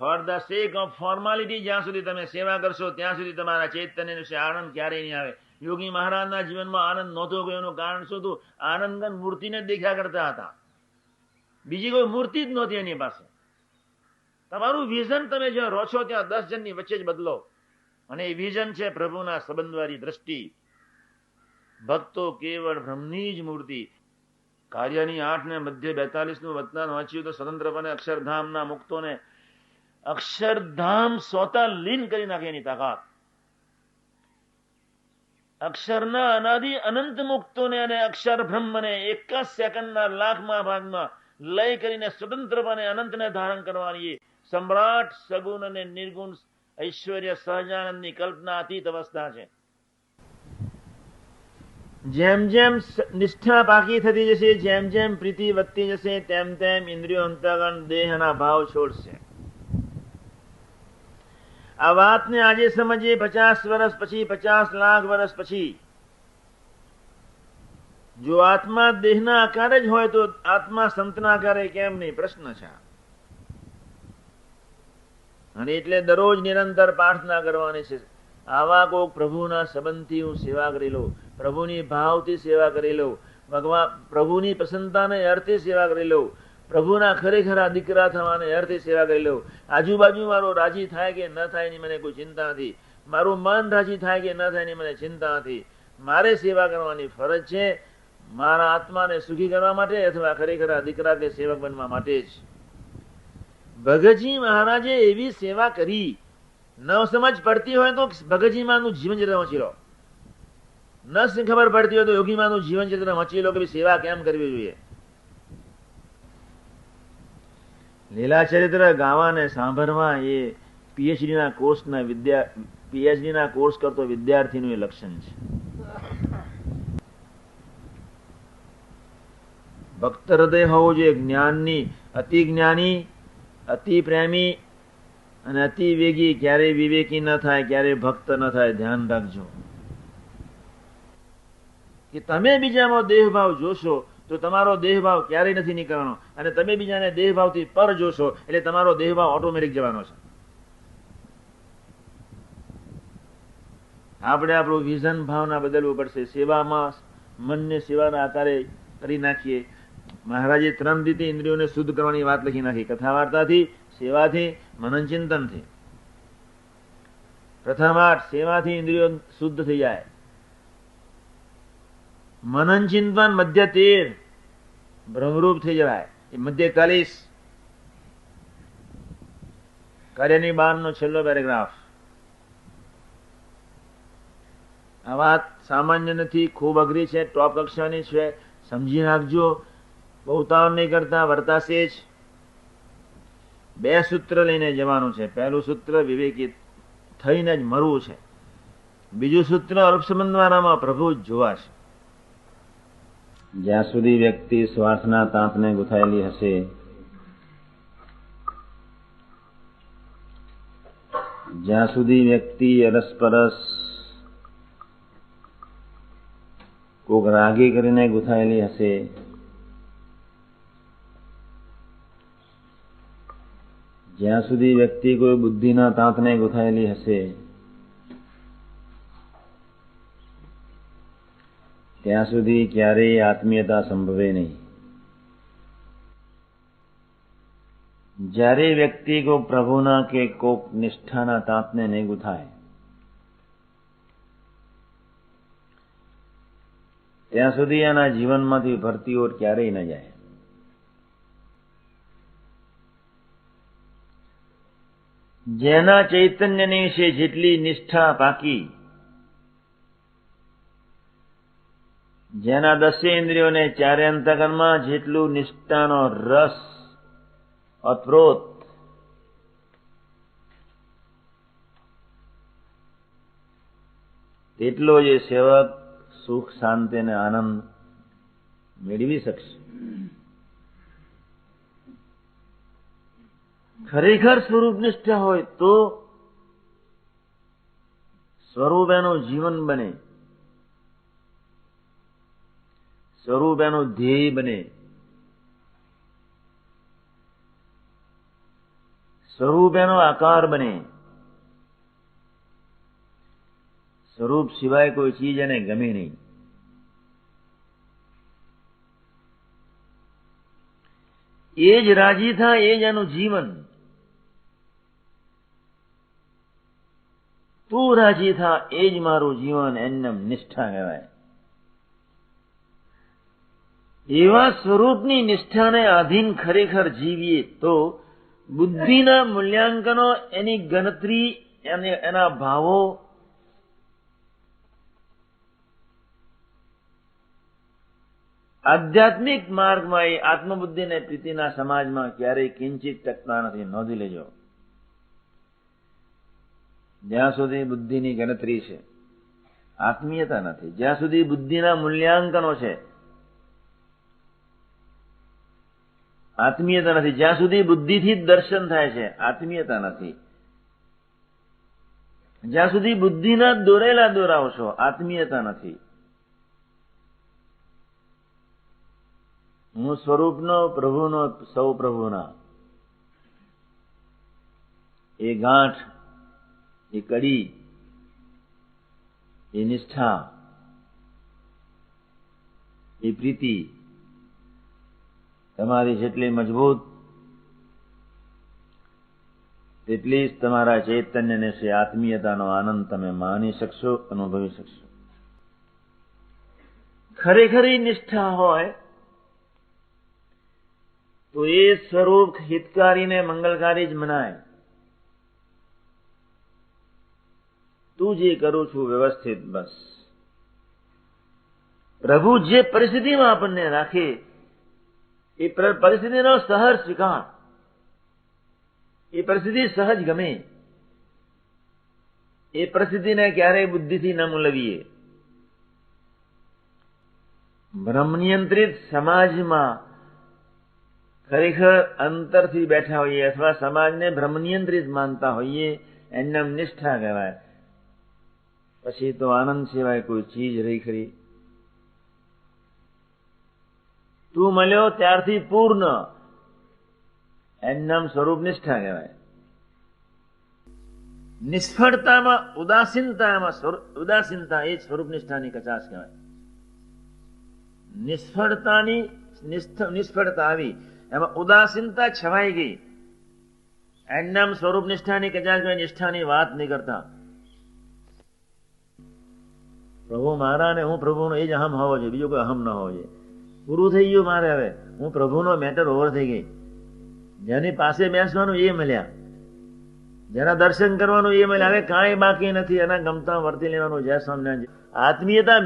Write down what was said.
For the sake of formality જ્યાં સુધી તમે સેવા કરશો, ત્યાં સુધી તમારા ચૈતન્ય વિશે આનંદ ક્યારેય નહીં આવે. યોગી મહારાજના જીવનમાં આનંદ નહોતો ગયો એનું કારણ શું હતું? આનંદ મૂર્તિને જ દેખ્યા કરતા હતા. બીજી કોઈ મૂર્તિ જ નહોતી એની પાસે. તમારું વિઝન તમે જ્યાં રહો છો, ત્યાં દસ જણની વચ્ચે જ બદલો. અને એ વિઝન છે પ્રભુના સંબંધવાળી દ્રષ્ટિ. ભક્તો કેવળ બ્રહ્મની જ મૂર્તિ. કાર્યની આઠ ને મધ્ય બેતાલીસનું વતનાન વાંચ્યું તો સ્વતંત્રપણે અક્ષરધામના મુક્તોને અક્ષરધામ સોતા લીન કરી નાખે એની તાકાત. અક્ષરના અનાદિ અનંત મુક્તોને અને અક્ષર બ્રહ્મને એક જ સેકન્ડના લાખમાં ભાગમાં લય કરીને સ્વતંત્રપણે અનંતને ધારણ કરવાની સમ્રાટ સગુણ અને નિર્ગુણ ઐશ્વર્ય સહજાનંદની કલ્પના અતીત અવસ્થા છે. જેમ જેમ નિષ્ઠા પાકી થતી જશે, જેમ જેમ પ્રીતિ વધતી જશે, તેમ તેમ ઇન્દ્રિયો અંતગણ દેહના ભાવ છોડશે. આ વાતને આજે સમજીએ પચાસ વર્ષ પછી, પચાસ લાખ વર્ષ પછી. જો આત્મા દેહના આકારે જ હોય તો આત્મા સંતના આકારે કેમ નહીં? પ્રશ્ન છે અને એટલે દરરોજ નિરંતર પ્રાર્થના કરવાની છે. આવા કોક પ્રભુના સંબંધથી હું સેવા કરી લઉં, પ્રભુની ભાવથી સેવા કરી લઉં, ભગવાન પ્રભુની પ્રસન્નતાને અર્થે સેવા કરી લઉં પ્રભુના ખરેખરા દીકરા થવાને અર્થે સેવા કરી લઉં. આજુબાજુ મારો રાજી થાય કે ન થાય એની મને કોઈ ચિંતા નથી. મારું મન રાજી થાય કે ન થાય એની મને ચિંતા નથી. મારે સેવા કરવાની ફરજ છે. મારા આત્માને સુખી કરવા માટે અથવા ખરેખરા દીકરા કે સેવક બનવા માટે જ. ભગતજી મહારાજે એવી સેવા કરી. ન સમજ પડતી હોય તો ભગતજી માનું જીવન ચરિત્ર વાંચી લો. ન ખબર પડતી હોય તો યોગી માનું જીવન ચરિત્ર વાંચી લો કે સેવા કેમ કરવી જોઈએ? લીલા ચરિત્ર ગાવા અને સાંભળવા એ પીએચડી ના કોર્સના વિદ્યા પીએચડી ના કોર્સ કરતો વિદ્યાર્થીનું એ લક્ષણ છે. ભક્ત હૃદય હોવું જોઈએ. જ્ઞાનની અતિ જ્ઞાની, અતિ પ્રેમી અને અતિ વેગી ક્યારેય વિવેકી ન થાય, ક્યારેય ભક્ત ન થાય. ધ્યાન રાખજો. કે તમે બીજામાં દેહભાવ જોશો, તો તમારો દેહભાવ ક્યારેય નથી નીકળવાનો. અને તમે બીજાને દેહભાવથી પર જોશો, એટલે તમારો દેહભાવ ઓટોમેટિક જવાનો છે. આપણે આપણું વિઝન ભાવના બદલવું પડશે. સેવામાં મનને સેવાના આધારે કરી નાખીએ. મહારાજે ત્રણ રીતે ઇન્દ્રિયોને શુદ્ધ કરવાની વાત લખી નાખી. કથા વાર્તાથી સેવાથી મનન ચિંતનથી પ્રથમ આઠ, સેવાથી ઇન્દ્રિયો શુદ્ધ થઈ જાય. મનન ચિંતન મધ્ય તેર ભ્રમરૂપ થઈ જવાય. એ મધ્ય ચાલીસ. કાર્યની બારનો છેલ્લો પેરેગ્રાફ. આ વાત સામાન્ય નથી, ખૂબ અઘરી છે, ટોપ કક્ષાની છે. સમજી નાખજો. બહુ ઉતાવળ નહીં કરતા વર્તાશે જ બે સૂત્ર લઈને જવાનું છે. પહેલું સૂત્ર વિવેકી થઈને જ મરવું છે. બીજું સૂત્ર અલ્પસંબંધવાનામાં પ્રભુ જ જોવાશે. જ્યાં સુધી વ્યક્તિ શ્વાસના તાંતને ગુથાયેલી હશે. જ્યાં સુધી વ્યક્તિ અરસપરસ કોક રાગી કરીને ગુથાયેલી હશે. જ્યાં સુધી વ્યક્તિ કોઈ બુદ્ધિના તાંતને ગુથાયેલી હશે. ત્યાં સુધી ક્યારેય આત્મીયતા સંભવે નહીં. જ્યારે વ્યક્તિ કોઈ પ્રભુના કે કોક નિષ્ઠાના તાંતને નહીં ગુથાય ત્યાં સુધી એના જીવનમાંથી ભરતી ઓર ક્યારેય ન જાય. જેના ચૈતન્યની વિશે જેટલી નિષ્ઠા પાકી જેના દસે ઇન્દ્રિયોને ચારે અંતકરમાં જેટલું નિષ્ઠાનો રસ અત્રોત તેટલો જે સેવક સુખ, શાંતિ અને આનંદ મેળવી શકશે. ખરેખર સ્વરૂપ નિષ્ઠા હોય તો સ્વરૂપ એનું જીવન બને. સ્વરૂપ એનું ધ્યેય બને સ્વરૂપ એનો આકાર બને સ્વરૂપ સિવાય કોઈ ચીજ એને ગમે નહીં એ જ રાજી થાય એ જ એનું જીવન તું રાજી થા એ જ મારું જીવન એમને નિષ્ઠા કહેવાય એવા સ્વરૂપની નિષ્ઠાને આધીન ખરેખર જીવીએ તો બુદ્ધિના મૂલ્યાંકનો એની ગણતરી એના ભાવો આધ્યાત્મિક માર્ગમાં એ આત્મબુદ્ધિ અને પ્રીતિના સમાજમાં ક્યારેય કિંચિત ટકતા નથી. નોંધી લેજો. જ્યાં સુધી બુદ્ધિની ગણતરી છે, આત્મીયતા નથી. જ્યાં સુધી બુદ્ધિના મૂલ્યાંકનો છે આત્મીયતા નથી. જ્યાં સુધી બુદ્ધિથી જ દર્શન થાય છે, આત્મીયતા નથી. જ્યાં સુધી બુદ્ધિના દોરેલા દોરાવ છો, આત્મીયતા નથી. હું સ્વરૂપનો પ્રભુનો, સૌ પ્રભુના. એ ગાંઠ, એ કડી, એ નિષ્ઠા, એ પ્રીતિ તમારી જેટલી મજબૂત, તેટલી જ તમારા ચૈતન્યને છે આત્મીયતાનો આનંદ તમે માણી શકશો, અનુભવી શકશો. ખરેખરી નિષ્ઠા હોય, તો એ સ્વરૂપ હિતકારીને મંગલકારી જ મનાય. તું જે કરું છું વ્યવસ્થિત બસ. પ્રભુ જે પરિસ્થિતિમાં આપણને રાખે એ પરિસ્થિતિનો સહજ સ્વીકાર એ પરિસ્થિતિ સહજ ગમે. એ પરિસ્થિતિને ક્યારેય બુદ્ધિથી ન મૂલવીએ. બ્રહ્મનિયંત્રિત સમાજમાં ખરેખર અંતરથી બેઠા હોઈએ અથવા સમાજને બ્રહ્મનિયંત્રિત માનતા હોઈએ એમને નિષ્ઠા કહેવાય. પછી તો આનંદ સિવાય કોઈ ચીજ રહી ખરી. તું મળ્યો ત્યારથી પૂર્ણ. એમ સ્વરૂપ નિષ્ઠા કહેવાય. નિષ્ફળતામાં ઉદાસીનતામાં ઉદાસીનતા એ સ્વરૂપ નિષ્ઠાની કચાશ કહેવાય. નિષ્ફળતાની નિષ્ફળતા આવી. એમાં ઉદાસીનતા છવાઈ ગઈ. એમ સ્વરૂપ નિષ્ઠાની કચાશ કહેવાય, નિષ્ઠાની વાત નહીં કરતા. પ્રભુ મારા ને હું પ્રભુનો એ જ અહમ હોવો જોઈએ, બીજો કોઈ અહમ ન હોવો જોઈએ. પૂરું થઈ ગયું મારે હવે. હું પ્રભુનો મેટર ઓવર થઈ ગઈ. જેની પાસે બેસવાનું એ મળ્યા. જેના દર્શન કરવાનું એ મળ્યા. હવે કાંઈ બાકી નથી. એના ગમતા વર્તી લેવાનું. જય સ્વામિનારાયણ આત્મીયતા